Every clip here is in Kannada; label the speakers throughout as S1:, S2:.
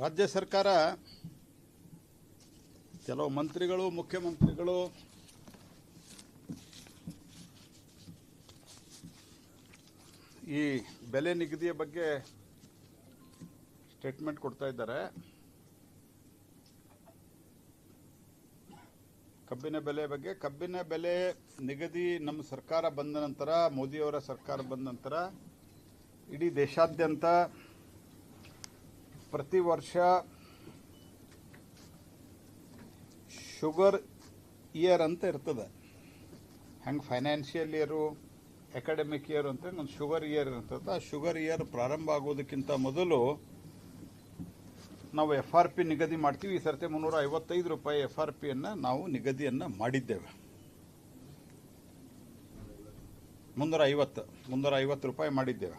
S1: ರಾಜ್ಯ ಸರ್ಕಾರ ಕೆಲವು ಮಂತ್ರಿಗಳು, ಮುಖ್ಯಮಂತ್ರಿಗಳು ಈ ಬೆಲೆ ನಿಗದಿಯ ಬಗ್ಗೆ ಸ್ಟೇಟ್ಮೆಂಟ್ ಕೊಡ್ತಾ ಇದ್ದಾರೆ. ಕಬ್ಬಿನ ಬೆಲೆ ಬಗ್ಗೆ, ಕಬ್ಬಿನ ಬೆಲೆ ನಿಗದಿ ನಮ್ಮ ಸರ್ಕಾರ ಬಂದ ನಂತರ, ಮೋದಿಯವರ ಸರ್ಕಾರ ಬಂದ ನಂತರ, ಇಡೀ ದೇಶಾದ್ಯಂತ ಪ್ರತಿ ವರ್ಷ ಶುಗರ್ ಇಯರ್ ಅಂತ ಇರ್ತದೆ. ಹೆಂಗೆ ಫೈನಾನ್ಷಿಯಲ್ ಇಯರು ಅಕಾಡೆಮಿಕ್ ಇಯರ್ ಅಂತ ಒಂದು ಶುಗರ್ ಇಯರ್ ಇರ್ತದೆ. ಆ ಶುಗರ್ ಇಯರ್ ಪ್ರಾರಂಭ ಆಗೋದಕ್ಕಿಂತ ಮೊದಲು ನಾವು ಎಫ್ ಆರ್ ಪಿ ನಿಗದಿ ಮಾಡ್ತೀವಿ. ಈ ಸರ್ತಿ ಮುನ್ನೂರ ಐವತ್ತೈದು ರೂಪಾಯಿ ಎಫ್ ಆರ್ ಪಿಯನ್ನು ನಾವು ನಿಗದಿಯನ್ನು ಮಾಡಿದ್ದೇವೆ. ಮುನ್ನೂರ ಐವತ್ತು ಮುನ್ನೂರ ಐವತ್ತು ರೂಪಾಯಿ ಮಾಡಿದ್ದೇವೆ.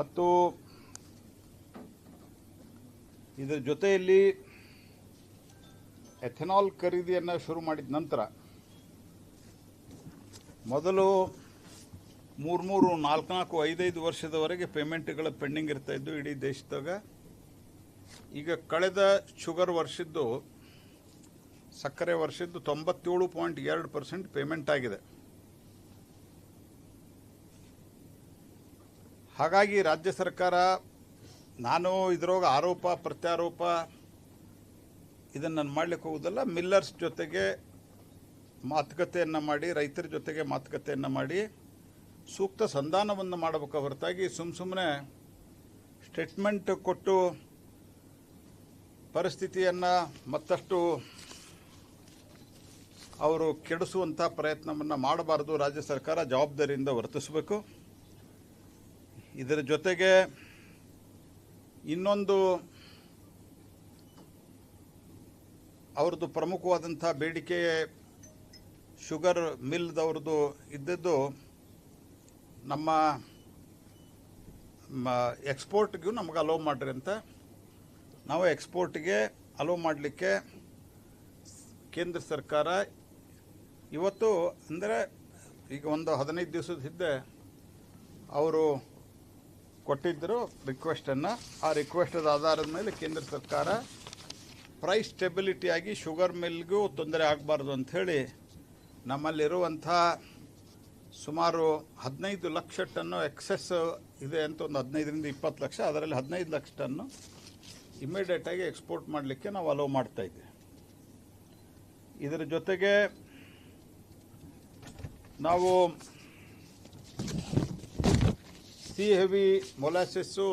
S1: ಮತ್ತು ಇದರ ಜೊತೆಯಲ್ಲಿ ಎಥೆನಾಲ್ ಖರೀದಿಯನ್ನು ಶುರು ಮಾಡಿದ ನಂತರ ಮೊದಲು ಮೂರು ಮೂರು ನಾಲ್ಕು ನಾಲ್ಕು ಐದೈದು ವರ್ಷದವರೆಗೆ ಪೇಮೆಂಟ್ಗಳ ಪೆಂಡಿಂಗ್ ಇರ್ತಾಯಿದ್ದು ಇಡೀ ದೇಶದಾಗ. ಈಗ ಕಳೆದ ಶುಗರ್ ವರ್ಷದ್ದು, ಸಕ್ಕರೆ ವರ್ಷದ್ದು ತೊಂಬತ್ತೇಳು ಪಾಯಿಂಟ್ ಎರಡು ಪರ್ಸೆಂಟ್ ಪೇಮೆಂಟ್ ಆಗಿದೆ. ಹಾಗಾಗಿ ರಾಜ್ಯ ಸರ್ಕಾರ ನಾನು ಇದ್ರೊಳಗೆ ಆರೋಪ, ಪ್ರತ್ಯಾರೋಪ, ಇದನ್ನು ನಾನು ಮಾಡಲಿಕ್ಕೆ ಹೋಗೋದಲ್ಲ ಮಿಲ್ಲರ್ಸ್ ಜೊತೆಗೆ ಮಾತುಕತೆಯನ್ನು ಮಾಡಿ, ರೈತರ ಜೊತೆಗೆ ಮಾತುಕತೆಯನ್ನು ಮಾಡಿ, ಸೂಕ್ತ ಸಂಧಾನವನ್ನು ಮಾಡಬೇಕು ಹೊರತಾಗಿ ಸುಮ್ಮ ಸುಮ್ಮನೆ ಸ್ಟೇಟ್ಮೆಂಟ್ ಕೊಟ್ಟು ಪರಿಸ್ಥಿತಿಯನ್ನು ಮತ್ತಷ್ಟು ಅವರು ಕೆಡಿಸುವಂಥ ಪ್ರಯತ್ನವನ್ನು ಮಾಡಬಾರದು, ರಾಜ್ಯ ಸರ್ಕಾರ ಜವಾಬ್ದಾರಿಯಿಂದ ವರ್ತಿಸಬೇಕು. ಇದರ ಜೊತೆಗೆ ಇನ್ನೊಂದು ಅವ್ರದ್ದು ಪ್ರಮುಖವಾದಂಥ ಬೇಡಿಕೆ ಶುಗರ್ ಮಿಲ್ದವ್ರದ್ದು ಇದ್ದದ್ದು ನಮ್ಮ ಎಕ್ಸ್ಪೋರ್ಟ್ಗೂ ನಮ್ಗೆ ಅಲೋ ಮಾಡ್ರಿ ಅಂತ. ನಾವು ಎಕ್ಸ್ಪೋರ್ಟ್ಗೆ ಅಲೋ ಮಾಡಲಿಕ್ಕೆ ಕೇಂದ್ರ ಸರ್ಕಾರ ಇವತ್ತು ಅಂದರೆ ಈಗ ಒಂದು ಹದಿನೈದು ದಿವಸದ ಹಿಂದೆ ಅವರು ಕೊಟ್ಟಿದ್ದರು ರಿಕ್ವೆಸ್ಟನ್ನು ಆ ರಿಕ್ವೆಸ್ಟದ ಆಧಾರದ ಮೇಲೆ ಕೇಂದ್ರ ಸರ್ಕಾರ ಪ್ರೈಸ್ ಸ್ಟೆಬಿಲಿಟಿಯಾಗಿ ಶುಗರ್ ಮಿಲ್ಗೂ ತೊಂದರೆ ಆಗಬಾರ್ದು ಅಂಥೇಳಿ ನಮ್ಮಲ್ಲಿರುವಂಥ ಸುಮಾರು ಹದಿನೈದು ಲಕ್ಷ ಟನ್ನು ಎಕ್ಸೆಸ್ ಇದೆ ಅಂತ ಒಂದು ಹದಿನೈದರಿಂದ ಇಪ್ಪತ್ತು ಲಕ್ಷ. ಅದರಲ್ಲಿ ಹದಿನೈದು ಲಕ್ಷ ಟನ್ನು ಇಮಿಡಿಯೇಟಾಗಿ ಎಕ್ಸ್ಪೋರ್ಟ್ ಮಾಡಲಿಕ್ಕೆ ನಾವು ಅಲೋ ಮಾಡ್ತಾಯಿದ್ದೆ ಇದರ ಜೊತೆಗೆ ನಾವು ಸಿ ಹೆವಿ ಮೊಲಾಸಸ್ಸು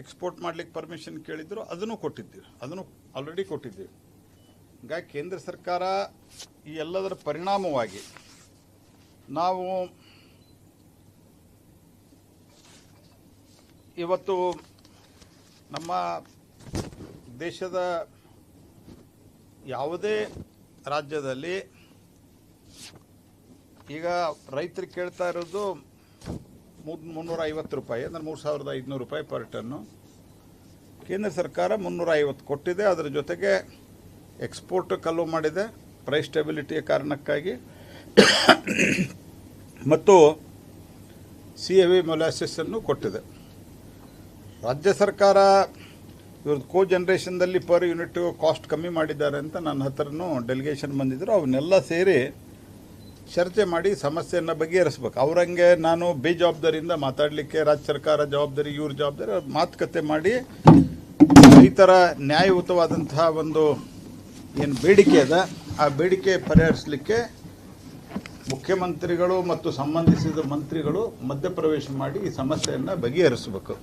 S1: ಎಕ್ಸ್ಪೋರ್ಟ್ ಮಾಡ್ಲಿಕ್ಕೆ ಪರ್ಮಿಷನ್ ಕೇಳಿದ್ರು, ಅದನ್ನು ಕೊಟ್ಟಿದ್ದೀವಿ. ಅದನ್ನು ಆಲ್ರೆಡಿ ಕೊಟ್ಟಿದ್ದೀವಿ. ಹೀಗಾಗಿ ಕೇಂದ್ರ ಸರ್ಕಾರ ಈ ಎಲ್ಲದರ ಪರಿಣಾಮವಾಗಿ ನಾವು ಇವತ್ತು ನಮ್ಮ ದೇಶದ ಯಾವುದೇ ರಾಜ್ಯದಲ್ಲಿ ಈಗ ರೈತರು ಕೇಳ್ತಾ ಇರೋದು ಮೂರು ಮುನ್ನೂರ ಐವತ್ತು ರೂಪಾಯಿ, ಅಂದರೆ ಮೂರು ಸಾವಿರದ ಐದುನೂರು ರೂಪಾಯಿ ಪರ್ ಟನ್ನು ಕೇಂದ್ರ ಸರ್ಕಾರ ಮುನ್ನೂರ ಐವತ್ತು ಕೊಟ್ಟಿದೆ. ಅದರ ಜೊತೆಗೆ ಎಕ್ಸ್ಪೋರ್ಟ್ ಕಲ್ಲು ಮಾಡಿದೆ. ಪ್ರೈಸ್ ಸ್ಟೆಬಿಲಿಟಿಯ ಕಾರಣಕ್ಕಾಗಿ. ಮತ್ತು ಸಿ ಎ ವಿ ಮೊಲಾಸಿಸನ್ನು ಕೊಟ್ಟಿದೆ. ರಾಜ್ಯ ಸರ್ಕಾರ ಇವ್ರದ್ದು ಕೋ ಜನ್ರೇಷನ್ದಲ್ಲಿ ಪರ್ ಯೂನಿಟ್ ಕಾಸ್ಟ್ ಕಮ್ಮಿ ಮಾಡಿದ್ದಾರೆ ಅಂತ ನನ್ನ ಹತ್ರನೂ ಡೆಲಿಗೇಷನ್ ಬಂದಿದ್ದರು ಅವನ್ನೆಲ್ಲ ಸೇರಿ ಚರ್ಚೆ ಮಾಡಿ ಸಮಸ್ಯೆಯನ್ನು ಬಗೆಹರಿಸ್ಬೇಕು. ಅವ್ರಂಗೆ ನಾನು ಬೇಜವಾಬ್ದಾರಿಯಿಂದ ಮಾತಾಡಲಿಕ್ಕೆ ರಾಜ್ಯ ಸರ್ಕಾರ ಜವಾಬ್ದಾರಿ, ಇವ್ರ ಜವಾಬ್ದಾರಿ ಮಾತುಕತೆ ಮಾಡಿ ರೈತರ ನ್ಯಾಯಯುತವಾದಂತಹ ಒಂದು ಏನು ಬೇಡಿಕೆ ಅದ, ಆ ಬೇಡಿಕೆ ಪರಿಹರಿಸಲಿಕ್ಕೆ ಮುಖ್ಯಮಂತ್ರಿಗಳು ಮತ್ತು ಸಂಬಂಧಿಸಿದ ಮಂತ್ರಿಗಳು ಮಧ್ಯಪ್ರವೇಶ ಮಾಡಿ ಈ ಸಮಸ್ಯೆಯನ್ನು ಬಗೆಹರಿಸಬೇಕು.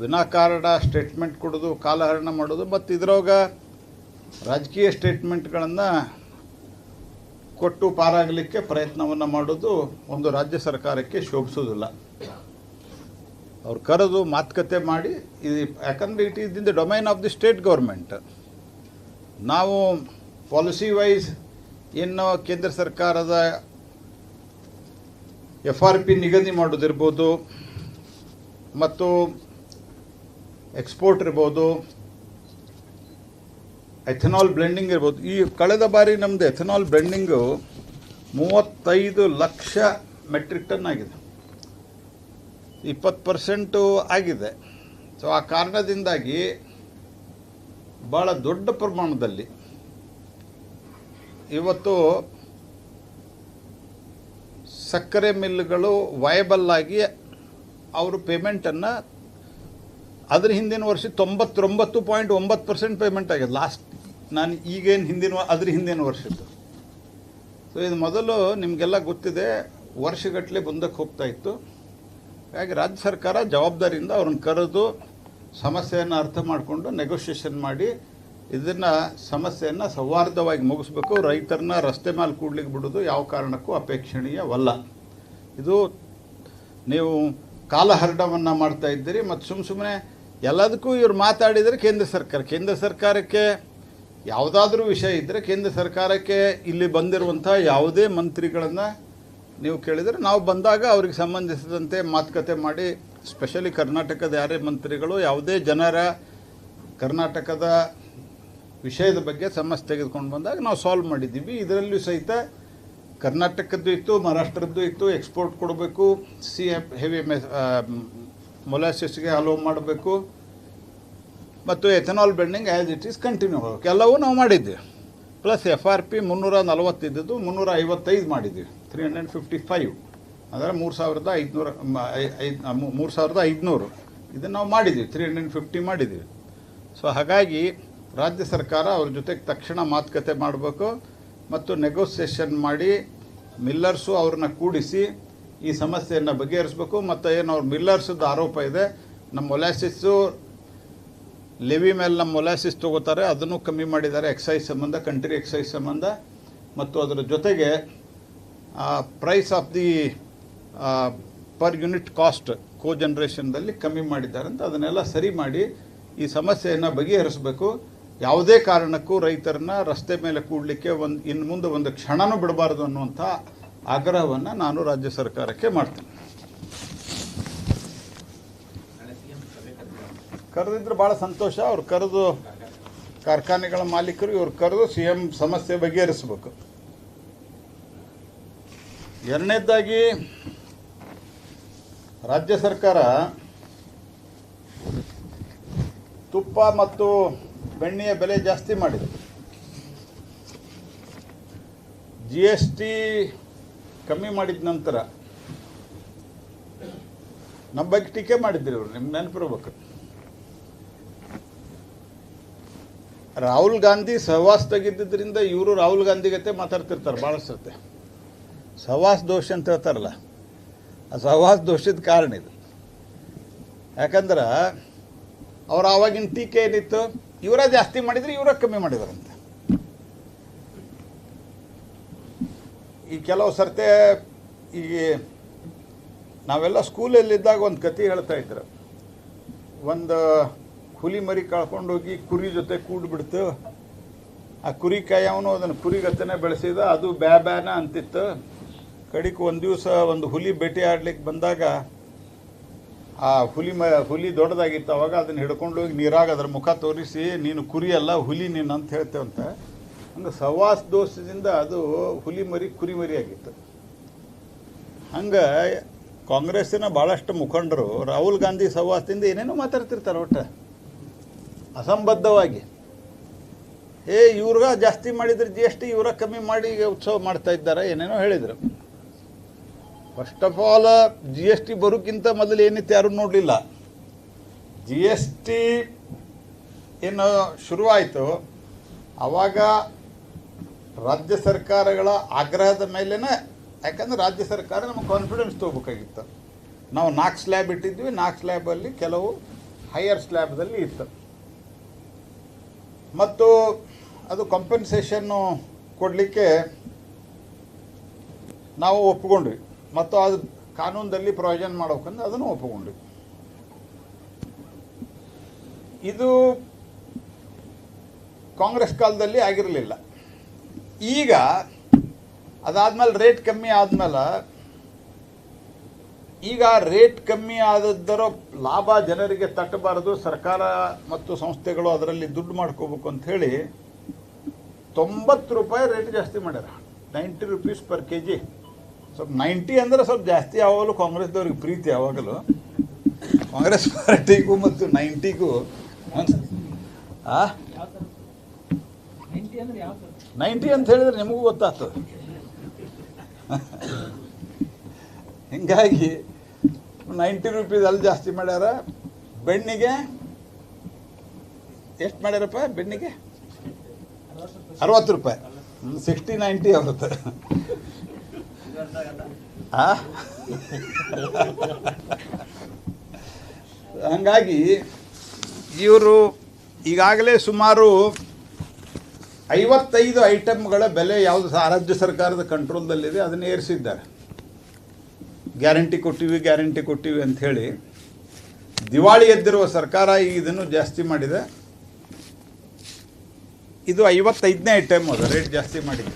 S1: ವಿನಾಕಾರಣ ಸ್ಟೇಟ್ಮೆಂಟ್ ಕೊಡೋದು, ಕಾಲಹರಣ ಮಾಡೋದು, ಮತ್ತು ಇದ್ರೊಳಗೆ ರಾಜಕೀಯ ಸ್ಟೇಟ್ಮೆಂಟ್ಗಳನ್ನು ಕೊಟ್ಟು ಪಾರಾಗಲಿಕ್ಕೆ ಪ್ರಯತ್ನವನ್ನು ಮಾಡೋದು ಒಂದು ರಾಜ್ಯ ಸರ್ಕಾರಕ್ಕೆ ಶೋಭಿಸೋದಿಲ್ಲ ಅವ್ರು ಕರೆದು ಮಾತುಕತೆ ಮಾಡಿ ಇದು ಯಾಕಂದರೆ it is in the domain of the state government ನಾವು ಪಾಲಿಸಿ ವೈಸ್ ಏನು ಕೇಂದ್ರ ಸರ್ಕಾರದ ಎಫ್ ಆರ್ ಪಿ ನಿಗದಿ ಮಾಡೋದಿರ್ಬೋದು, ಮತ್ತು ಎಕ್ಸ್ಪೋರ್ಟ್ ಇರ್ಬೋದು ಎಥೆನಾಲ್ ಬ್ಲೆಂಡಿಂಗ್ ಇರ್ಬೋದು. ಈ ಕಳೆದ ಬಾರಿ ನಮ್ಮದು ಎಥೆನಾಲ್ ಬ್ಲೆಂಡಿಂಗು ಮೂವತ್ತೈದು ಲಕ್ಷ ಮೆಟ್ರಿಕ್ ಟನ್ ಆಗಿದೆ. ಇಪ್ಪತ್ತು ಪರ್ಸೆಂಟು ಆಗಿದೆ. ಸೊ ಆ ಕಾರಣದಿಂದಾಗಿ ಭಾಳ ದೊಡ್ಡ ಪ್ರಮಾಣದಲ್ಲಿ ಇವತ್ತು ಸಕ್ಕರೆ ಮಿಲ್ಗಳು ವಯಬಲ್ ಆಗಿ ಅವರು ಪೇಮೆಂಟನ್ನು ಅದ್ರ ಹಿಂದಿನ ವರ್ಷ ತೊಂಬತ್ತೊಂಬತ್ತು ಪಾಯಿಂಟ್ ಒಂಬತ್ತು ಪರ್ಸೆಂಟ್ ಪೇಮೆಂಟ್ ಆಗಿದೆ. ಲಾಸ್ಟ್ ನಾನು ಈಗೇನು ಹಿಂದಿನ ಅದ್ರ ಹಿಂದಿನ ವರ್ಷದ್ದು ಸೊ ಇದು ಮೊದಲು ನಿಮಗೆಲ್ಲ ಗೊತ್ತಿದೆ ವರ್ಷಗಟ್ಟಲೆ ಮುಂದಕ್ಕೆ ಹೋಗ್ತಾ ಇತ್ತು. ಹಾಗಾಗಿ ರಾಜ್ಯ ಸರ್ಕಾರ ಜವಾಬ್ದಾರಿಯಿಂದ ಅವ್ರನ್ನ ಕರೆದು ಸಮಸ್ಯೆಯನ್ನು ಅರ್ಥ ಮಾಡಿಕೊಂಡು ನೆಗೋಷಿಯೇಷನ್ ಮಾಡಿ ಇದನ್ನು ಸಮಸ್ಯೆಯನ್ನು ಸೌಹಾರ್ದವಾಗಿ ಮುಗಿಸ್ಬೇಕು. ರೈತರನ್ನ ರಸ್ತೆ ಮೇಲೆ ಕೂಡ್ಲಿಕ್ಕೆ ಬಿಡೋದು ಯಾವ ಕಾರಣಕ್ಕೂ ಅಪೇಕ್ಷಣೀಯವಲ್ಲ. ಇದು ನೀವು ಕಾಲಹರಣವನ್ನು ಮಾಡ್ತಾ ಇದ್ದೀರಿ, ಮತ್ತು ಸುಮ್ಮ ಸುಮ್ಮನೆ ಎಲ್ಲದಕ್ಕೂ ಇವರು ಮಾತಾಡಿದರೆ ಕೇಂದ್ರ ಸರ್ಕಾರ. ಕೇಂದ್ರ ಸರ್ಕಾರಕ್ಕೆ ಯಾವುದಾದ್ರೂ ವಿಷಯ ಇದ್ದರೆ ಕೇಂದ್ರ ಸರ್ಕಾರಕ್ಕೆ ಇಲ್ಲಿ ಬಂದಿರುವಂಥ ಯಾವುದೇ ಮಂತ್ರಿಗಳನ್ನು ನೀವು ಕೇಳಿದರೆ ನಾವು ಬಂದಾಗ ಅವ್ರಿಗೆ ಸಂಬಂಧಿಸಿದಂತೆ ಮಾತುಕತೆ ಮಾಡಿ ಸ್ಪೆಷಲಿ ಕರ್ನಾಟಕದ ಯಾರೇ ಮಂತ್ರಿಗಳು, ಯಾವುದೇ ಜನರ ಕರ್ನಾಟಕದ ವಿಷಯದ ಬಗ್ಗೆ ಸಮಸ್ಯೆ ತೆಗೆದುಕೊಂಡು ಬಂದಾಗ ನಾವು ಸಾಲ್ವ್ ಮಾಡಿದ್ದೀವಿ. ಇದರಲ್ಲೂ ಸಹಿತ ಕರ್ನಾಟಕದ್ದು ಇತ್ತು, ಮಹಾರಾಷ್ಟ್ರದ್ದು ಇತ್ತು ಎಕ್ಸ್ಪೋರ್ಟ್ ಕೊಡಬೇಕು ಸಿ ಹೆವಿ ಮೆ ಮೊಲಾಸಿಸ್ಗೆ ಅಲೋ ಮಾಡಬೇಕು. ಮತ್ತು ethanol blending as it is continue ಆಗಬೇಕು ಎಲ್ಲವೂ ನಾವು ಮಾಡಿದ್ದೀವಿ ಪ್ಲಸ್ ಎಫ್ ಆರ್ ಪಿ ಮುನ್ನೂರ ನಲವತ್ತಿದ್ದದ್ದು ಮುನ್ನೂರ ಐವತ್ತೈದು ಮಾಡಿದ್ದೀವಿ ತ್ರೀ ಹಂಡ್ರೆಡ್ ಫಿಫ್ಟಿ ಫೈವ್ ಅಂದರೆ ಮೂರು ಸಾವಿರದ ಐದುನೂರ ಐದು ಮೂರು ಸಾವಿರದ ಐದುನೂರು. ಇದನ್ನು ನಾವು ಮಾಡಿದ್ದೀವಿ ತ್ರೀ ಹಂಡ್ರೆಡ್ ಫಿಫ್ಟಿ ಮಾಡಿದ್ದೀವಿ ಸೊ ಹಾಗಾಗಿ ರಾಜ್ಯ ಸರ್ಕಾರ ಅವ್ರ ಜೊತೆಗೆ ತಕ್ಷಣ ಮಾತುಕತೆ ಮಾಡಬೇಕು ಮತ್ತು ನೆಗೋಸಿಯೇಷನ್ ಮಾಡಿ ಮಿಲ್ಲರ್ಸು ಅವ್ರನ್ನ ಕೂಡಿಸಿ ಈ ಸಮಸ್ಯೆಯನ್ನು ಬಗೆಹರಿಸಬೇಕು. ಮತ್ತು ಏನು ಅವ್ರ ಮಿಲ್ಲರ್ಸದ್ದು ಆರೋಪ ಇದೆ. ನಮ್ಮ ಮೊಲಾಸಿಸ್ಸು ಲೆವಿ ಮೇಲೆ ನಮ್ಮ ಮೊಲಾಸಿಸ್ ತಗೋತಾರೆ, ಅದನ್ನು ಕಮ್ಮಿ ಮಾಡಿದ್ದಾರೆ ಎಕ್ಸೈಸ್ ಸಂಬಂಧ ಕಂಟ್ರಿ ಎಕ್ಸೈಸ್ ಸಂಬಂಧ. ಮತ್ತು ಅದರ ಜೊತೆಗೆ price of the per unit cost co ಜನ್ರೇಷನ್ದಲ್ಲಿ ಕಮ್ಮಿ ಮಾಡಿದ್ದಾರೆ ಅಂತ ಅದನ್ನೆಲ್ಲ ಸರಿ ಮಾಡಿ ಈ ಸಮಸ್ಯೆಯನ್ನು ಬಗೆಹರಿಸಬೇಕು. ಯಾವುದೇ ಕಾರಣಕ್ಕೂ ರೈತರನ್ನ ರಸ್ತೆ ಮೇಲೆ ಕೂಡಲಿಕ್ಕೆ ಒಂದು, ಇನ್ನು ಮುಂದೆ ಒಂದು ಕ್ಷಣನೂ ಬಿಡಬಾರ್ದು ಅನ್ನುವಂಥ ಆಗ್ರಹವನ್ನು ನಾನು ರಾಜ್ಯ ಸರ್ಕಾರಕ್ಕೆ ಮಾಡ್ತೀನಿ. ಕರೆದಿದ್ರೆ ಭಾಳ ಸಂತೋಷ. ಅವ್ರು ಕರೆದು ಕಾರ್ಖಾನೆಗಳ ಮಾಲೀಕರು ಇವ್ರು ಕರೆದು ಸಿ ಎಂ ಸಮಸ್ಯೆ ಬಗೆಹರಿಸಬೇಕು. ಎರಡನೇದಾಗಿ ರಾಜ್ಯ ಸರ್ಕಾರ ತುಪ್ಪ ಮತ್ತು ಬೆಣ್ಣೆಯ ಬೆಲೆ ಜಾಸ್ತಿ ಮಾಡಿದೆ. ಜಿ ಎಸ್ ಟಿ ಕಮ್ಮಿ ಮಾಡಿದ ನಂತರ ನಮ್ಮ ಬಗ್ಗೆ ಟೀಕೆ ಮಾಡಿದ್ರಿ ಅವರು, ನಿಮ್ಗೆ ನೆನಪಿರ್ಬೇಕು. ರಾಹುಲ್ ಗಾಂಧಿ ಸಹವಾಸ ತೆಗೆದಿದ್ದರಿಂದ ಇವರು ರಾಹುಲ್ ಗಾಂಧಿ ಗತೆ ಮಾತಾಡ್ತಿರ್ತಾರೆ, ಭಾಳ ಸತೆ ಸಹವಾಸ ದೋಷ ಅಂತ ಹೇಳ್ತಾರಲ್ಲ, ಆ ಸಹವಾಸ ದೋಷದ ಕಾರಣ ಇದು. ಯಾಕಂದ್ರೆ ಅವ್ರು ಆವಾಗಿನ ಟೀಕೆ ಏನಿತ್ತು, ಇವರ ಜಾಸ್ತಿ ಮಾಡಿದ್ರೆ ಇವರ ಕಮ್ಮಿ ಮಾಡಿದ್ರಂತೆ. ಈ ಕೆಲವು ಸರ್ತೆ ಈ ನಾವೆಲ್ಲ ಸ್ಕೂಲಲ್ಲಿದ್ದಾಗ ಒಂದು ಕತೆ ಹೇಳ್ತಾ ಇದ್ರು. ಒಂದು ಹುಲಿ ಮರಿ ಕಳ್ಕೊಂಡೋಗಿ ಕುರಿ ಜೊತೆ ಕೂಡ್ಬಿಡ್ತು. ಆ ಕುರಿ ಕಾಯವನು ಅದನ್ನು ಕುರಿಗತ್ತನೆ ಬೆಳೆಸಿದ, ಅದು ಬ್ಯಾ ಬ್ಯಾನ ಅಂತಿತ್ತು. ಕಡಿಕ್ ಒಂದು ದಿವಸ ಒಂದು ಹುಲಿ ಭೇಟಿ ಆಡ್ಲಿಕ್ಕೆ ಬಂದಾಗ ಆ ಹುಲಿ ಮ, ಹುಲಿ ದೊಡ್ಡದಾಗಿತ್ತು ಅವಾಗ ಅದನ್ನ ಹಿಡ್ಕೊಂಡು ಹೋಗಿ ನೀರಾಗ ಅದ್ರ ಮುಖ ತೋರಿಸಿ, ನೀನು ಕುರಿ ಅಲ್ಲ, ಹುಲಿ ನೀನು ಅಂತ ಹೇಳ್ತೇವಂತ. ಹಂಗೆ ಸವಾಸ ದೋಷದಿಂದ ಅದು ಹುಲಿ ಮರಿ ಕುರಿ ಮರಿ ಆಗಿತ್ತು. ಹಂಗೆ ಕಾಂಗ್ರೆಸ್ಸಿನ ಭಾಳಷ್ಟು ಮುಖಂಡರು ರಾಹುಲ್ ಗಾಂಧಿ ಸವಾಸದಿಂದ ಏನೇನೋ ಮಾತಾಡ್ತಿರ್ತಾರೆ ಒಟ್ಟು. ಅಸಂಬದ್ಧವಾಗಿ. ಏ ಇವ್ರಿಗ ಜಾಸ್ತಿ ಮಾಡಿದ್ರೆ ಜಿ ಎಸ್ ಟಿ ಇವರ ಕಮ್ಮಿ ಮಾಡಿ ಈಗ ಉತ್ಸವ ಮಾಡ್ತಾ ಇದ್ದಾರೆ? ಏನೇನೋ ಹೇಳಿದರು. First of all G S T ಬರೋಕ್ಕಿಂತ ಮೊದಲು ಏನಿತ್ತು ಯಾರು ನೋಡಲಿಲ್ಲ. ಜಿ ಎಸ್ ಟಿ ಏನು ಶುರುವಾಯಿತು ಆವಾಗ ರಾಜ್ಯ ಸರ್ಕಾರಗಳ ಆಗ್ರಹದ ಮೇಲೇ ಯಾಕಂದ್ರೆ ರಾಜ್ಯ ಸರ್ಕಾರ ನಮಗೆ ಕಾನ್ಫಿಡೆನ್ಸ್ ತೊಗೋಬೇಕಾಗಿತ್ತು. ನಾವು ನಾಲ್ಕು ಸ್ಲ್ಯಾಬ್ ಇಟ್ಟಿದ್ವಿ, ನಾಲ್ಕು ಸ್ಲ್ಯಾಬಲ್ಲಿ ಕೆಲವು ಹೈಯರ್ ಸ್ಲ್ಯಾಬ್ದಲ್ಲಿ ಇತ್ತು. ಮತ್ತು ಅದು ಕಂಪೆನ್ಸೇಷನ್ನು ಕೊಡಲಿಕ್ಕೆ ನಾವು ಒಪ್ಪಿಕೊಂಡ್ವಿ. ಮತ್ತು ಅದು ಕಾನೂನದಲ್ಲಿ ಪ್ರಯೋಜನ ಮಾಡ್ಬೇಕಂದ್ರೆ ಅದನ್ನು ಒಪ್ಪಿಕೊಂಡ್ವಿ. ಇದು ಕಾಂಗ್ರೆಸ್ ಕಾಲದಲ್ಲಿ ಆಗಿರಲಿಲ್ಲ. ಈಗ ಅದಾದ್ಮೇಲೆ ರೇಟ್ ಕಮ್ಮಿ ಆದ್ಮೇಲೆ ಈಗ ರೇಟ್ ಕಮ್ಮಿ ಆದದ್ದರ ಲಾಭ ಜನರಿಗೆ ತಟ್ಟಬಾರದು. ಸರ್ಕಾರ ಮತ್ತು ಸಂಸ್ಥೆಗಳು ಅದರಲ್ಲಿ ದುಡ್ಡು ಮಾಡ್ಕೋಬೇಕು ಅಂತ ಹೇಳಿ ತೊಂಬತ್ತು ರೂಪಾಯಿ ರೇಟ್ ಜಾಸ್ತಿ ಮಾಡ್ಯಾರ. Ninety rupees per K G ಸ್ವಲ್ಪ ನೈಂಟಿ ಅಂದ್ರೆ ಸ್ವಲ್ಪ ಜಾಸ್ತಿ ಯಾವಾಗಲೂ ಕಾಂಗ್ರೆಸ್ದವ್ರಿಗೆ ಪ್ರೀತಿ ಯಾವಾಗಲೂ ಕಾಂಗ್ರೆಸ್ ಪಾರ್ಟಿಗೂ ಮತ್ತು ನೈಂಟಿಗೂ
S2: ನೈಂಟಿ
S1: ಅಂತ ಹೇಳಿದ್ರೆ ನಿಮಗೂ ಗೊತ್ತಾಗ್ತದೆ. ಹಿಂಗಾಗಿ ನೈಂಟಿ ರುಪೀಸ್ ಅಲ್ಲಿ ಜಾಸ್ತಿ ಮಾಡ್ಯಾರ. ಬೆಣ್ಣಿಗೆ ಎಷ್ಟು ಮಾಡ್ಯಾರಪ್ಪ ಬೆಣ್ಣಿಗೆ? ಅರವತ್ತು ರೂಪಾಯಿ. ಸಿಕ್ಸ್ಟಿ ನೈಂಟಿ ಆಗುತ್ತೆ. ಹಂಗಾಗಿ ಇವರು ಈಗಾಗಲೇ ಸುಮಾರು ಐವತ್ತೈದು ಐಟಮ್ಗಳ ಬೆಲೆ ಯಾವುದು ರಾಜ್ಯ ಸರ್ಕಾರದ ಕಂಟ್ರೋಲ್ದಲ್ಲಿದೆ ಅದನ್ನು ಏರಿಸಿದ್ದಾರೆ. ಗ್ಯಾರಂಟಿ ಕೊಟ್ಟಿವಿ ಗ್ಯಾರಂಟಿ ಕೊಟ್ಟಿವಿ ಅಂಥೇಳಿ ದಿವಾಳಿ ಎದ್ದಿರುವ ಸರ್ಕಾರ ಈಗ ಇದನ್ನು ಜಾಸ್ತಿ ಮಾಡಿದೆ. ಇದು ಐವತ್ತೈದನೇ ಐಟಮ್ ಅದು ರೇಟ್ ಜಾಸ್ತಿ ಮಾಡಿದೆ.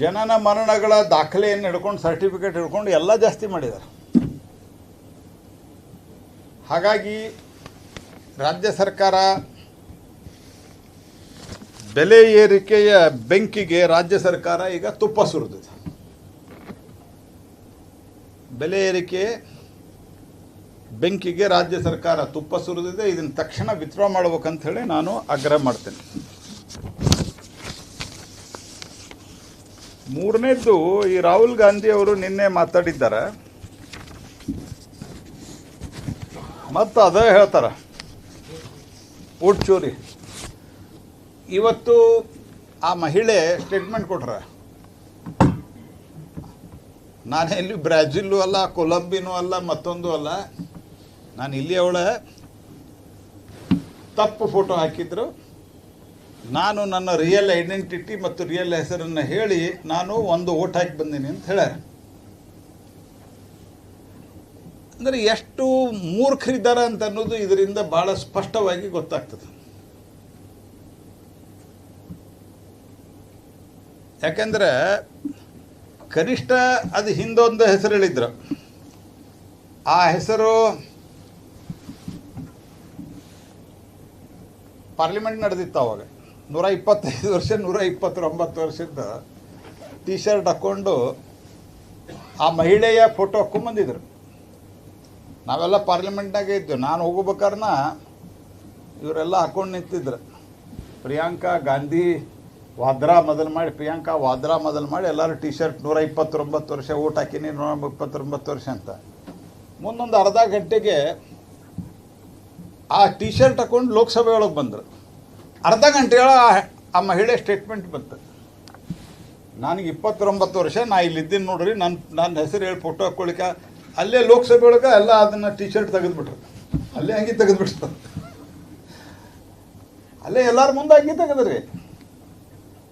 S1: ಜನನ ಮರಣಗಳ ದಾಖಲೆಯನ್ನು ಹಿಡ್ಕೊಂಡು ಸರ್ಟಿಫಿಕೇಟ್ ಹಿಡ್ಕೊಂಡು ಎಲ್ಲ ಜಾಸ್ತಿ ಮಾಡಿದ್ದಾರೆ. ಹಾಗಾಗಿ ರಾಜ್ಯ ಸರ್ಕಾರ ಬೆಲೆ ಏರಿಕೆಯ ಬೆಂಕಿಗೆ ರಾಜ್ಯ ಸರ್ಕಾರ ಈಗ ತುಪ್ಪ ಸುರಿದಿದೆ. ಬೆಲೆ ಏರಿಕೆ ಬೆಂಕಿಗೆ ರಾಜ್ಯ ಸರ್ಕಾರ ತುಪ್ಪ ಸುರಿದಿದೆ. ಇದನ್ನು ತಕ್ಷಣ ವಿತ್ಡ್ರಾ ಮಾಡ್ಬೇಕಂತ ಹೇಳಿ ನಾನು ಆಗ್ರಹ ಮಾಡ್ತೇನೆ. ಮೂರನೇದ್ದು, ಈ ರಾಹುಲ್ ಗಾಂಧಿ ಅವರು ನಿನ್ನೆ ಮಾತಾಡಿದ್ದಾರೆ. ಮತ್ತು ಅದೇ ಹೇಳ್ತಾರೆ. ಓಟ್ ಇವತ್ತು ಆ ಮಹಿಳೆ ಸ್ಟೇಟ್ಮೆಂಟ್ ಕೊಟ್ರ. ನಾನು ಇಲ್ಲಿ ಬ್ರಾಜಿಲ್ಲು ಅಲ್ಲ, ಕೊಲಂಬಿನೂ ಅಲ್ಲ, ಮತ್ತೊಂದು ಅಲ್ಲ. ನಾನು ಇಲ್ಲಿ ಅವಳ ತಪ್ಪು ಫೋಟೋ ಹಾಕಿದ್ರು. ನಾನು ನನ್ನ ರಿಯಲ್ ಐಡೆಂಟಿಟಿ ಮತ್ತು ರಿಯಲ್ ಹೆಸರನ್ನು ಹೇಳಿ ನಾನು ಒಂದು ಓಟ್ ಹಾಕಿ ಬಂದೀನಿ ಅಂತ ಹೇಳ್ಯಾರ. ಅಂದರೆ ಎಷ್ಟು ಮೂರ್ಖರಿದ್ದಾರೆ ಅಂತ ಅನ್ನೋದು ಇದರಿಂದ ಭಾಳ ಸ್ಪಷ್ಟವಾಗಿ ಗೊತ್ತಾಗ್ತದೆ. ಯಾಕೆಂದ್ರೆ ಕನಿಷ್ಠ ಅದು ಹಿಂದೊಂದು ಹೆಸರು ಹೇಳಿದ್ರು ಆ ಹೆಸರು ಪಾರ್ಲಿಮೆಂಟ್ ನಡೆದಿತ್ತು ಅವಾಗ. ನೂರ ಇಪ್ಪತ್ತೈದು ವರ್ಷ, ನೂರ ಇಪ್ಪತ್ತೊಂಬತ್ತು ವರ್ಷದ ಟಿ ಶರ್ಟ್ ಹಾಕ್ಕೊಂಡು ಆ ಮಹಿಳೆಯ ಫೋಟೋ ಹಾಕ್ಕೊಂಬಂದಿದ್ರು ನಾವೆಲ್ಲ ಪಾರ್ಲಿಮೆಂಟ್ನಾಗೆ ಇದ್ದು ನಾನು ಹೋಗ್ಬೇಕಾರ್ನ ಇವರೆಲ್ಲ ಹಾಕೊಂಡು ನಿಂತಿದ್ರು. ಪ್ರಿಯಾಂಕಾ ಗಾಂಧಿ ವಾದ್ರಾ ಮೊದಲು ಮಾಡಿ, ಪ್ರಿಯಾಂಕಾ ವಾದ್ರಾ ಮೊದಲು ಮಾಡಿ ಎಲ್ಲರೂ ಟಿ ಶರ್ಟ್ ನೂರ ಇಪ್ಪತ್ತೊಂಬತ್ತು ವರ್ಷ ಊಟ ಹಾಕಿನಿ ನೂರ ಇಪ್ಪತ್ತೊಂಬತ್ತು ವರ್ಷ ಅಂತ. ಮುಂದೊಂದು ಅರ್ಧ ಗಂಟೆಗೆ ಆ ಟಿ ಶರ್ಟ್ ಹಾಕೊಂಡು ಲೋಕಸಭೆ ಒಳಗೆ ಬಂದರು. ಅರ್ಧ ಗಂಟೆಗಳ ಆ ಮಹಿಳೆ ಸ್ಟೇಟ್ಮೆಂಟ್ ಬಂತು. ನನಗೆ ಇಪ್ಪತ್ತೊಂಬತ್ತು ವರ್ಷ, ನಾ ಇಲ್ಲಿದ್ದೀನಿ ನೋಡ್ರಿ ನನ್ನ ನನ್ನ ಹೆಸರು ಹೇಳಿ ಫೋಟೋ ಹಾಕ್ಕೊಳಿಕ್ಕೆ ಅಲ್ಲೇ ಲೋಕಸಭೆ ಒಳಗೆ ಎಲ್ಲ ಅದನ್ನು ಟಿ ಶರ್ಟ್ ತೆಗೆದುಬಿಟ್ರು. ಅಲ್ಲೇ ಹಂಗೆ ತೆಗೆದುಬಿಟ್ರು. ಅಲ್ಲೇ ಎಲ್ಲರ ಮುಂದೆ ಹಂಗೆ ತೆಗೆದ್ರಿ.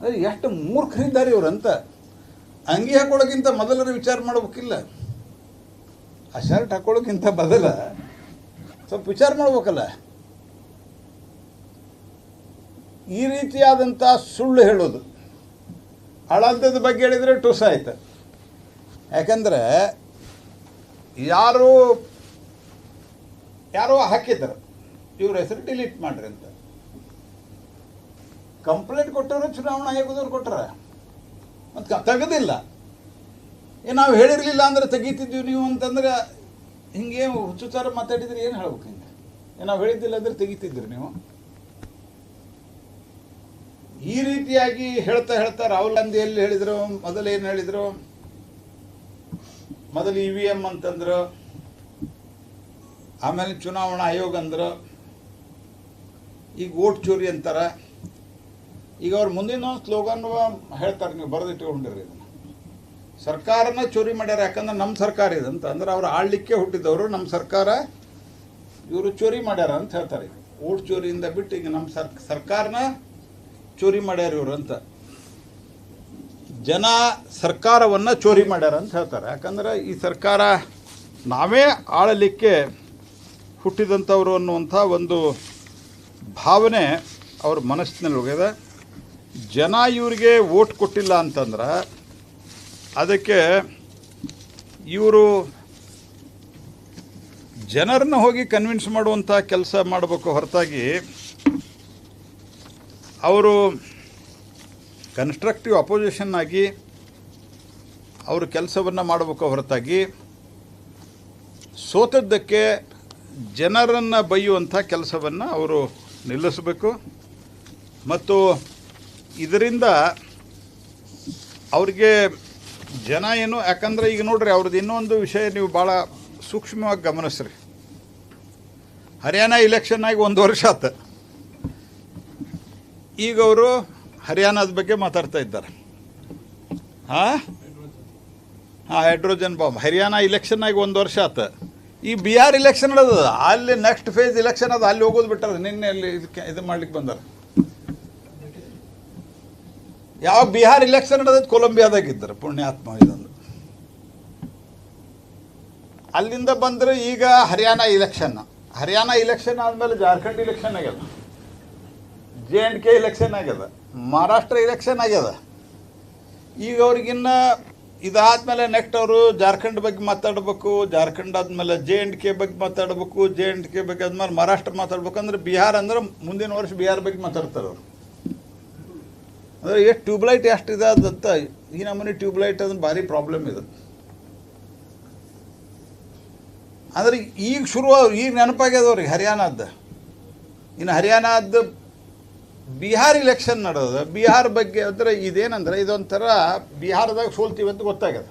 S1: ಅದೇ ಎಷ್ಟು ಮೂರ್ಖರಿದ್ದಾರೆ ಇವರಂತ ಅಂಗಿ ಹಾಕೊಳ್ಳೋಕ್ಕಿಂತ ಮೊದಲರ ವಿಚಾರ ಮಾಡ್ಬೇಕಿಲ್ಲ. ಆ ಶರ್ಟ್ ಹಾಕೊಳ್ಳೋಕ್ಕಿಂತ ಬದಲ ಸ್ವಲ್ಪ ವಿಚಾರ ಮಾಡ್ಬೇಕಲ್ಲ. ಈ ರೀತಿಯಾದಂಥ ಸುಳ್ಳು ಹೇಳೋದು. ಹಳಂತದ ಬಗ್ಗೆ ಹೇಳಿದರೆ ಟುಸ್ ಆಯ್ತು. ಯಾಕಂದ್ರೆ ಯಾರು, ಯಾರೋ ಹಾಕಿದ್ರು. ಇವ್ರ ಹೆಸರು ಡಿಲೀಟ್ ಮಾಡ್ರಿ ಅಂತ. ಕಂಪ್ಲೇಂಟ್ ಕೊಟ್ಟವರು ಚುನಾವಣಾ ಆಯೋಗದವ್ರು ಕೊಟ್ಟರೆ ಮತ್ತು ತೆಗೆದಿಲ್ಲ. ನಾವು ಹೇಳಿರಲಿಲ್ಲ ಅಂದ್ರೆ ತೆಗೀತಿದ್ವಿ ನೀವು ಅಂತಂದ್ರೆ ಹಿಂಗೆ ಹುಚ್ಚುಚಾರ ಮಾತಾಡಿದ್ರೆ ಏನು ಹೇಳ್ಬೇಕು ಹಿಂಗೆ? ನಾವು ಹೇಳಿದ್ದಿಲ್ಲ ಅಂದ್ರೆ ತೆಗಿತಿದ್ರಿ ನೀವು. ಈ ರೀತಿಯಾಗಿ ಹೇಳ್ತಾ ಹೇಳ್ತಾ ರಾಹುಲ್ ಗಾಂಧಿ ಎಲ್ಲಿ ಹೇಳಿದ್ರು, ಮೊದಲು ಏನು ಹೇಳಿದ್ರು? ಮೊದಲು ಇ ವಿ ಎಂ ಅಂತಂದ್ರು, ಆಮೇಲೆ ಚುನಾವಣಾ ಆಯೋಗ ಅಂದ್ರು, ಈಗ ಓಟ್ ಚೋರಿ ಅಂತಾರ. ಈಗ ಅವ್ರು ಮುಂದಿನ ಒಂದು ಸ್ಲೋಗನ್ ಹೇಳ್ತಾರೆ, ನೀವು ಬರೆದಿಟ್ಕೊಂಡಿರಿ ಇದನ್ನ. ಸರ್ಕಾರನ ಚೋರಿ ಮಾಡ್ಯಾರ, ಯಾಕಂದ್ರೆ ನಮ್ಮ ಸರ್ಕಾರ ಇದೆ ಅಂತ. ಅಂದ್ರೆ ಅವ್ರು ಆಳ್ಲಿಕ್ಕೆ ಹುಟ್ಟಿದವರು ನಮ್ಮ ಸರ್ಕಾರ ಇವರು ಚೋರಿ ಮಾಡ್ಯಾರ ಅಂತ ಹೇಳ್ತಾರೆ. ಓಟ್ ಚೋರಿಯಿಂದ ಬಿಟ್ಟು ಈಗ ನಮ್ಮ ಸರ್, ಸರ್ಕಾರನ ಚೋರಿ ಮಾಡ್ಯಾರ ಇವರು ಅಂತ. ಜನ ಸರ್ಕಾರವನ್ನು ಚೋರಿ ಮಾಡ್ಯಾರ ಅಂತ ಹೇಳ್ತಾರೆ. ಯಾಕಂದ್ರೆ ಈ ಸರ್ಕಾರ ನಾವೇ ಆಳಲಿಕ್ಕೆ ಹುಟ್ಟಿದಂಥವ್ರು ಅನ್ನುವಂಥ ಒಂದು ಭಾವನೆ ಅವ್ರ ಮನಸ್ಸಿನಲ್ಲಿ ಹೋಗಿದೆ ಜನ ಇವರಿಗೆ ವೋಟ್ ಕೊಟ್ಟಿಲ್ಲ ಅಂತಂದ್ರೆ ಅದಕ್ಕೆ ಇವರು ಜನರನ್ನ ಹೋಗಿ ಕನ್ವಿನ್ಸ್ ಮಾಡುವಂಥ ಕೆಲಸ ಮಾಡಬೇಕು ಹೊರತಾಗಿ ಅವರು ಕನ್ಸ್ಟ್ರಕ್ಟಿವ್ ಅಪೋಸಿಷನ್ ಆಗಿ ಅವರು ಕೆಲಸವನ್ನು ಮಾಡಬೇಕು ಹೊರತಾಗಿ ಸೋತದ್ದಕ್ಕೆ ಜನರನ್ನು ಬೈಯುವಂಥ ಕೆಲಸವನ್ನು ಅವರು ನಿಲ್ಲಿಸಬೇಕು. ಮತ್ತು ಇದರಿಂದ ಅವ್ರಿಗೆ ಜನ ಏನು, ಯಾಕಂದರೆ ಈಗ ನೋಡ್ರಿ, ಅವ್ರದ್ದು ಇನ್ನೊಂದು ವಿಷಯ ನೀವು ಭಾಳ ಸೂಕ್ಷ್ಮವಾಗಿ ಗಮನಿಸ್ರಿ. ಹರಿಯಾಣ ಇಲೆಕ್ಷನ್ ಆಗಿ ಒಂದು ವರ್ಷ ಆತ. ಈಗ ಅವರು ಹರಿಯಾಣದ ಬಗ್ಗೆ ಮಾತಾಡ್ತಾ ಇದ್ದಾರೆ. ಹಾಂ? ಹಾಂ ಹೈಡ್ರೋಜನ್ ಬಾಂಬ್ ಹರಿಯಾಣ ಇಲೆಕ್ಷನ್ ಆಗಿ ಒಂದು ವರ್ಷ ಆತ. ಈ ಬಿಹಾರ್ ಇಲೆಕ್ಷನ್ ಅದ ಅಲ್ಲಿ ನೆಕ್ಸ್ಟ್ ಫೇಸ್ ಇಲೆಕ್ಷನ್ ಅದ, ಅಲ್ಲಿ ಹೋಗೋದು ಬಿಟ್ಟಾರೆ, ನಿನ್ನೆ ಅಲ್ಲಿ ಇದು ಮಾಡ್ಲಿಕ್ಕೆ ಬಂದಾರ. ಯಾವ ಬಿಹಾರ್ ಇಲೆಕ್ಷನ್ ಕೊಲಂಬಿಯಾದಾಗ ಇದ್ದಾರೆ ಪುಣ್ಯಾತ್ಮ ಇದೊಂದು. ಅಲ್ಲಿಂದ ಬಂದ್ರೆ ಈಗ ಹರಿಯಾಣ ಇಲೆಕ್ಷನ್ ಹರಿಯಾಣ ಇಲೆಕ್ಷನ್ ಆದಮೇಲೆ ಜಾರ್ಖಂಡ್ ಇಲೆಕ್ಷನ್ ಆಗ್ಯದ. ಜೆ ಅಂಡ್ ಕೆ ಇಲೆಕ್ಷನ್ ಆಗ್ಯದ. ಮಹಾರಾಷ್ಟ್ರ ಇಲೆಕ್ಷನ್ ಆಗ್ಯದ. ಈಗ ಅವ್ರಿಗಿನ್ನ ಇದಾದ್ಮೇಲೆ ನೆಕ್ಸ್ಟ್ ಅವರು ಜಾರ್ಖಂಡ್ ಬಗ್ಗೆ ಮಾತಾಡಬೇಕು, ಜಾರ್ಖಂಡ್ ಆದ್ಮೇಲೆ ಜೆ ಅಂಡ್ ಕೆ ಬಗ್ಗೆ ಮಾತಾಡಬೇಕು ಜೆ ಅಂಡ್ ಕೆ ಬಗ್ಗೆ ಆದ್ಮೇಲೆ ಮಹಾರಾಷ್ಟ್ರ ಮಾತಾಡ್ಬೇಕು. ಅಂದ್ರೆ ಬಿಹಾರ ಅಂದ್ರೆ ಮುಂದಿನ ವರ್ಷ ಬಿಹಾರ ಬಗ್ಗೆ ಮಾತಾಡ್ತಾರೆ ಅವರು. ಅಂದರೆ ಎಷ್ಟು ಟ್ಯೂಬ್ಲೈಟ್ ಎಷ್ಟಿದೆ ಅದಂತ ಈ ನಮೂನಿ ಟ್ಯೂಬ್ಲೈಟ್ ಅದನ್ನು ಭಾರಿ ಪ್ರಾಬ್ಲಮ್ ಇದೆ. ಆದರೆ ಈಗ ಶುರು ಈಗ ನೆನಪಾಗ್ಯದವ್ರಿಗೆ ಹರಿಯಾಣದ ಇನ್ನು ಹರಿಯಾಣದ ಬಿಹಾರ್ ಇಲೆಕ್ಷನ್ ನಡೆದ ಬಿಹಾರ ಬಗ್ಗೆ ಅಂದ್ರೆ ಇದೇನಂದ್ರೆ ಇದೊಂಥರ ಬಿಹಾರದಾಗ ಸೋಲ್ತೀವಿ ಅಂತ ಗೊತ್ತಾಗ್ಯದ.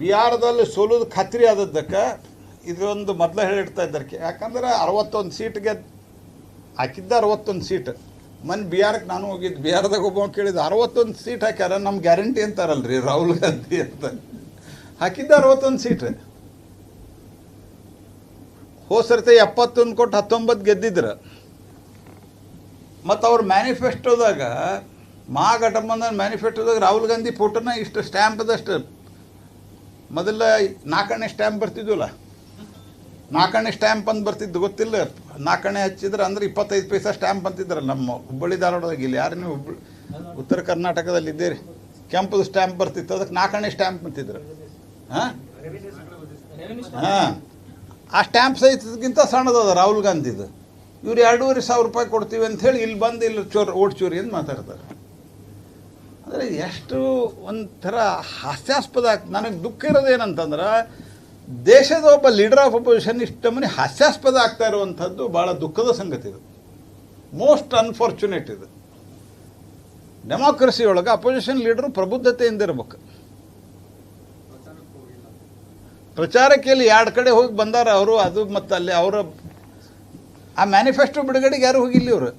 S1: ಬಿಹಾರದಲ್ಲಿ ಸೋಲೋದು ಖಾತ್ರಿ ಆದದ್ದಕ್ಕೆ ಇದೊಂದು ಮೊದಲು ಹೇಳಿಡ್ತಾ ಇದ್ದಾರೆ ಯಾಕಂದ್ರೆ ಅರವತ್ತೊಂದು ಸೀಟ್ಗೆ ಹಾಕಿದ್ದ ಅರವತ್ತೊಂದು ಸೀಟ್ ಮೊನ್ನೆ ಬಿಹಾರಕ್ಕೆ ನಾನು ಹೋಗಿದ್ದು ಬಿಹಾರದಾಗ ಒಬ್ಬ ಕೇಳಿದ, ಅರವತ್ತೊಂದು ಸೀಟ್ ಹಾಕ್ಯಾರ ನಮ್ಮ ಗ್ಯಾರಂಟಿ ಅಂತಾರಲ್ರಿ ರಾಹುಲ್ ಗಾಂಧಿ ಅಂತ. ಹಾಕಿದ್ದ ಅರವತ್ತೊಂದು ಸೀಟ್ ಹೋಸರ್ತೆ ಸರ್ತಿ ಎಪ್ಪತ್ತೊಂದು ಕೊಟ್ಟು ಹತ್ತೊಂಬತ್ತು ಗೆದ್ದಿದ್ರು. ಮತ್ತು ಅವ್ರ ಮ್ಯಾನಿಫೆಸ್ಟೋದಾಗ ಮಹಾಗಠಬಂಧನ್ ಮ್ಯಾನಿಫೆಸ್ಟೋದಾಗ ರಾಹುಲ್ ಗಾಂಧಿ ಫೋಟೋನ ಇಷ್ಟು ಸ್ಟ್ಯಾಂಪ್ದಷ್ಟು ಮೊದಲ ನಾಲ್ಕನೇ ಸ್ಟ್ಯಾಂಪ್ ಬರ್ತಿದ್ವಲ್ಲ. ನಾಲ್ಕನೇ ಸ್ಟ್ಯಾಂಪ್ ಅಂತ ಬರ್ತಿದ್ದು ಗೊತ್ತಿಲ್ಲ. ನಾಲ್ಕಣೆ ಹಚ್ಚಿದ್ರೆ ಅಂದ್ರೆ ಇಪ್ಪತ್ತೈದು ಪೈಸ ಸ್ಟ್ಯಾಂಪ್ ಅಂತಿದ್ರಲ್ಲ ನಮ್ಮ ಹುಬ್ಬಳ್ಳಿ ಧಾರವಾಡದಾಗ. ಇಲ್ಲಿ ಯಾರು ನೀವು ಹುಬ್ಬಳ್ಳಿ ಉತ್ತರ ಕರ್ನಾಟಕದಲ್ಲಿ ಇದ್ದೀರಿ? ಕೆಂಪದು ಸ್ಟ್ಯಾಂಪ್ ಬರ್ತಿತ್ತು, ಅದಕ್ಕೆ ನಾಲ್ಕಣೆ ಸ್ಟ್ಯಾಂಪ್ ಅಂತಿದ್ರು. ಹಾಂ? ಹಾಂ. ಆ ಸ್ಟ್ಯಾಂಪ್ ಸಹಿತಕ್ಕಿಂತ ಸಣ್ಣದದ ರಾಹುಲ್ ಗಾಂಧಿದು. ಇವ್ರು ಎರಡೂವರೆ ಸಾವಿರ ರೂಪಾಯಿ ಕೊಡ್ತೀವಿ ಅಂತ ಹೇಳಿ ಇಲ್ಲಿ ಬಂದು ಇಲ್ಲಿ ಚೋರ್, ಓಟ್ ಚೋರಿ ಅಂತ ಮಾತಾಡ್ತಾರೆ. ಅಂದರೆ ಎಷ್ಟು ಒಂಥರ ಹಾಸ್ಯಾಸ್ಪದ, ನನಗೆ ದುಃಖ ಇರೋದೇನಂತಂದ್ರೆ ದೇಶದ ಒಬ್ಬ ಲೀಡರ್ ಆಫ್ ಅಪೋಸಿಷನ್ ಇಷ್ಟ ಮನೆ ಹಾಸ್ಯಾಸ್ಪದ ಆಗ್ತಾ ಇರುವಂಥದ್ದು ಭಾಳ ದುಃಖದ ಸಂಗತಿ ಇದು. ಮೋಸ್ಟ್ ಅನ್ಫಾರ್ಚುನೇಟ್ ಇದು. ಡೆಮಾಕ್ರಸಿಯೊಳಗೆ ಅಪೋಸಿಷನ್ ಲೀಡರ್ ಪ್ರಬುದ್ಧತೆಯಿಂದ ಇರ್ಬೇಕು. ಪ್ರಚಾರಕ್ಕೆ ಇಲ್ಲಿ ಎರಡು ಕಡೆ ಹೋಗಿ ಬಂದಾರ ಅವರು, ಅದು ಮತ್ತು ಅಲ್ಲಿ ಅವರ ಆ ಮ್ಯಾನಿಫೆಸ್ಟೋ ಬಿಡುಗಡೆಗೆ ಯಾರು ಹೋಗಿಲ್ಲ ಇವರು.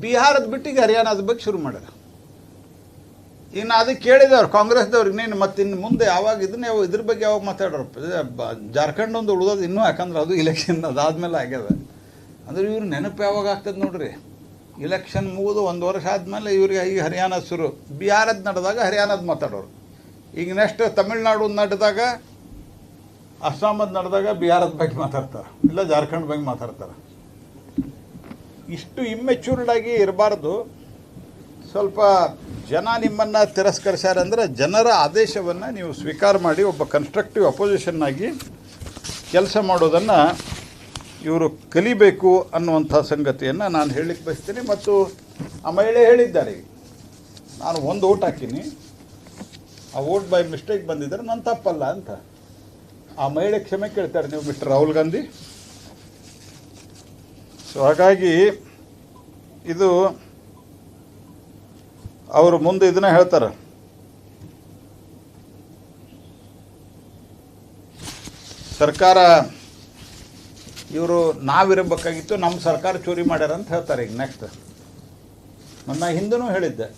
S1: ಬಿಹಾರದ ಬಿಟ್ಟಿಗೆ ಹರಿಯಾಣದ ಬಗ್ಗೆ ಶುರು ಮಾಡ್ಯಾರ. ಇನ್ನು ಅದು ಕೇಳಿದವ್ರು ಕಾಂಗ್ರೆಸ್ದವ್ರಿಗೆ ನೀನು ಮತ್ತೆ ಇನ್ನು ಮುಂದೆ ಯಾವಾಗ ಇದನ್ನ ಯಾವ ಇದ್ರ ಬಗ್ಗೆ ಯಾವಾಗ ಮಾತಾಡೋರು. ಜಾರ್ಖಂಡ್ ಒಂದು ಉಳಿದೋದು ಇನ್ನೂ, ಯಾಕಂದ್ರೆ ಅದು ಇಲೆಕ್ಷನ್ ಅದಾದಮೇಲೆ ಆಗ್ಯದ. ಅಂದ್ರೆ ಇವ್ರ ನೆನಪು ಯಾವಾಗ ಆಗ್ತದೆ ನೋಡ್ರಿ. ಇಲೆಕ್ಷನ್ ಮುಗಿದು ಒಂದು ವರ್ಷ ಆದಮೇಲೆ ಇವ್ರಿಗೆ ಈಗ ಹರಿಯಾಣ ಶುರು. ಬಿಹಾರದ ನಡೆದಾಗ ಹರಿಯಾಣದ ಮಾತಾಡೋರು. ಈಗ ನೆಕ್ಸ್ಟ್ ತಮಿಳ್ನಾಡು ನಡೆದಾಗ, ಅಸ್ಸಾಮದ್ ನಡೆದಾಗ ಬಿಹಾರದ ಬಗ್ಗೆ ಮಾತಾಡ್ತಾರೆ. ಇಲ್ಲ ಜಾರ್ಖಂಡ್ ಬಗ್ಗೆ ಮಾತಾಡ್ತಾರೆ. ಇಷ್ಟು ಇಮ್ಮೆಚ್ಯೂರ್ಡ್ ಆಗಿ ಇರಬಾರ್ದು. ಸ್ವಲ್ಪ ಜನ ನಿಮ್ಮನ್ನು ತಿರಸ್ಕರಿಸ್ಯಾರಂದ್ರೆ ಜನರ ಆದೇಶವನ್ನು ನೀವು ಸ್ವೀಕಾರ ಮಾಡಿ ಒಬ್ಬ ಕನ್ಸ್ಟ್ರಕ್ಟಿವ್ ಅಪೋಸಿಷನ್ ಆಗಿ ಕೆಲಸ ಮಾಡೋದನ್ನು ಇವರು ಕಲಿಬೇಕು ಅನ್ನುವಂಥ ಸಂಗತಿಯನ್ನು ನಾನು ಹೇಳಲಿಕ್ಕೆ ಬಯಸ್ತೀನಿ ಮತ್ತು ಆ ಮಹಿಳೆ ಹೇಳಿದ್ದಾರೆ. ನಾನು ಒಂದು ಓಟ್ ಹಾಕೀನಿ. ಆ ಓಟ್ ಬೈ ಮಿಸ್ಟೇಕ್ ಬಂದಿದ್ದರೆ ನನ್ನ ತಪ್ಪಲ್ಲ ಅಂತ. ಆ ಮಹಿಳೆ ಕ್ಷಮೆ ಕೇಳ್ತಾರೆ ನೀವು ಮಿಸ್ಟರ್ ರಾಹುಲ್ ಗಾಂಧಿ. ಸೊ ಹಾಗಾಗಿ ಇದು ಅವರು ಮುಂದೆ ಇದನ್ನ ಹೇಳ್ತಾರೆ. ಸರ್ಕಾರ ಇವರು ನಾವಿರಬೇಕಾಗಿತ್ತು ನಮ್ಮ ಸರ್ಕಾರ ಚೋರಿ ಮಾಡ್ಯಾರ ಅಂತ ಹೇಳ್ತಾರೆ ಈಗ ನೆಕ್ಸ್ಟ್ ನನ್ನ ಹಿಂದೂ ಹೇಳಿದ್ದೆ.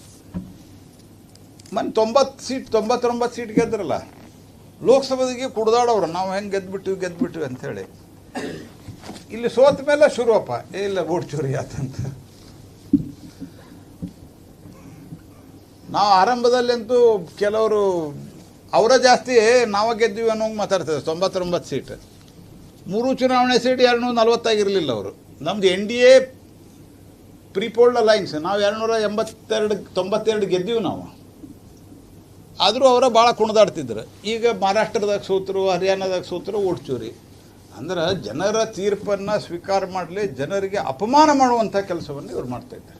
S1: ಮೊನ್ನೆ ತೊಂಬತ್ತು ಸೀಟ್ ತೊಂಬತ್ತೊಂಬತ್ತು ಸೀಟ್ ಗೆದ್ರಲ್ಲ, ಲೋಕಸಭೆಗೆ ಕುಡ್ದಾಡೋರು, ನಾವು ಹೆಂಗೆ ಗೆದ್ಬಿಟ್ಟಿವಿ ಗೆದ್ಬಿಟ್ಟಿವಿ ಅಂಥೇಳಿ ಇಲ್ಲಿ ಸೋತ ಮೇಲೆ ಶುರುವಪ್ಪ. ಇಲ್ಲ, ಓಟ್ ಚೋರಿ ಆತಂತ. ನಾವು ಆರಂಭದಲ್ಲಂತೂ ಕೆಲವರು, ಅವರ ಜಾಸ್ತಿ ನಾವು ಗೆದ್ದೀವಿ ಅನ್ನೋ ಮಾತಾಡ್ತಾರೆ ತೊಂಬತ್ತೊಂಬತ್ತು ಸೀಟ್ ಮೂರು ಚುನಾವಣೆ ಸೀಟ್ ಎರಡುನೂರ ನಲ್ವತ್ತಾಗಿರಲಿಲ್ಲ ಅವರು. ನಮ್ದು N D A prepoll alliance ನಾವು ಎರಡುನೂರ ಎಂಬತ್ತೆರಡು ತೊಂಬತ್ತೆರಡು ಗೆದ್ದೀವಿ ನಾವು. ಆದರೂ ಅವರ ಭಾಳ ಕುಣಿದಾಡ್ತಿದ್ರು. ಈಗ ಮಹಾರಾಷ್ಟ್ರದಾಗ ಸೋತರು, ಹರಿಯಾಣದಾಗ ಸೋತರು ಓಟ್ ಚೋರಿ ಅಂದ್ರೆ ಜನರ ತೀರ್ಪನ್ನು ಸ್ವೀಕಾರ ಮಾಡಲಿ, ಜನರಿಗೆ ಅಪಮಾನ ಮಾಡುವಂಥ ಕೆಲಸವನ್ನು ಇವ್ರು ಮಾಡ್ತಾ ಇದ್ದಾರೆ.